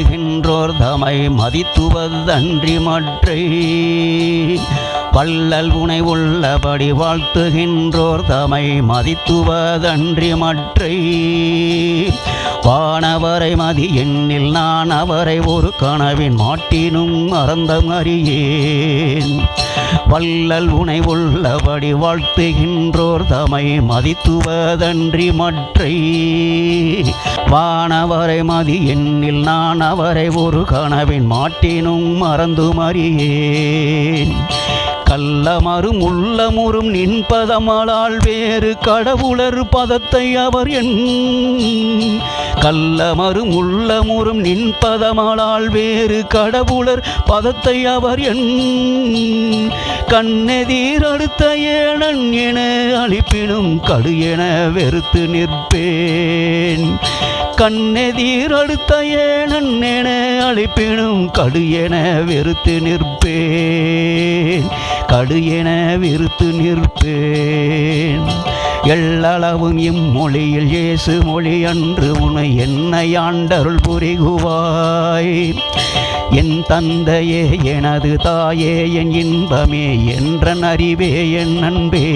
வாழ்கின்றோர் தமை மதித்துவதன்றி மற்றை வள்ளல் உனை உள்ளபடி வாழ்த்துகின்றோர் தமை மதித்துவதன்றி மற்றை. வானவரை மதி எண்ணில் நான் அவரை ஒரு கனவின் மாட்டினும் மறந்தம் அறியேன். வள்ளல் உனை உள்ளபடி வாழ்த்துகின்றோர் தமை மதித்துவதன்றி மற்றை. வானவரை மதி எண்ணில் நான் அவரை ஒரு கனவின் மாட்டினும் மறந்து மறியேன் கள்ளமரும் உள்ளமுறும் நின்பதமலால் வேறு கடவுளர் பதத்தை அவர் என். கள்ளமரும் உள்ளமுறும் நின்பதமலால் வேறு கடவுளர் பதத்தை அவர் என். கண்ணெதீர் அடுத்த ஏழன் என அழிப்பினும் கடு என வெறுத்து நிற்பேன். கண்ணெதீர் அடுத்த ஏனன் என அழிப்பினும் கடு என வெறுத்து நிற்பேன். கடு என வெறுத்து நிற்பேன். எள்ளளவும் இம்மொழியில் இயேசு மொழி அன்று உனை என்னை ஆண்டருள் புரிகுவாய். என் தந்தையே எனது தாயே என் இன்பமே என்ற அறிவே என் அன்பே.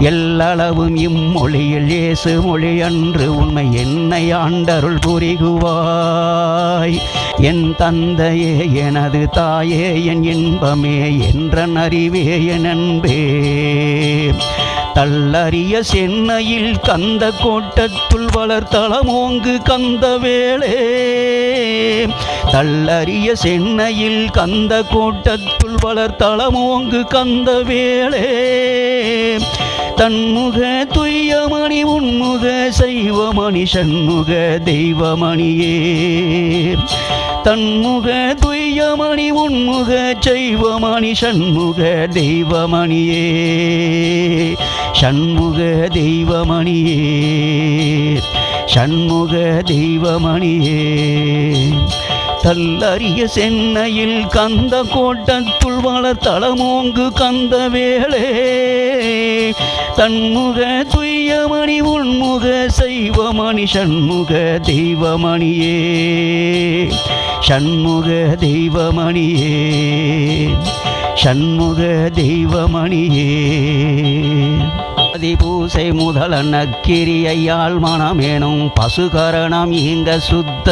எல்லளவும் இம்மொழியில் இயேசு மொழி அன்று உண்மை என்னை ஆண்டருள் புரிகுவாய். என் தந்தையே எனது தாயே என் இன்பமே என்ற அறிவே என் அன்பே. தள்ளறிய சென்னையில் கந்த கோட்டத்துள் வளர்த்தளமோங்கு கந்த வேளே. தள்ளறிய சென்னையில் கந்த கோட்டத்துள் வளர்த்தளமோங்கு கந்த வேளே. தன்முக துய்யமணி உன்முக சைவமணி சண்முக தெய்வமணியே. தன்முக துய்யமணி உன்முக சைவமணி சண்முக தெய்வமணியே. சண்முக தெய்வமணியே. சண்முக தெய்வமணியே. தள்ளறிய சென்னையில் கந்த கோட்டத்துள் வளர்த்தளமோங்கு கந்த வேளே. தன்முக துய்யமணி உன்முக செய்வமணி சண்முக தெய்வமணியே. சண்முக தெய்வமணியே. சண்முக தெய்வமணியே. பூசை முதல நக்கிரியையால் மனமேனும் பசுகரணம் இங்க சுத்த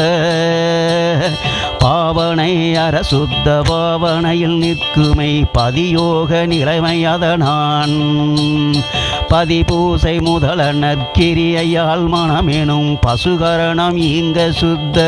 பாவனை அற சுத்த பாவனையில் நிற்குமை பதியோக நிலைமை அதனான் பதிபூசை முதல நற்கிரியையால் மனமேனும் பசுகரணம் இங்க சுத்த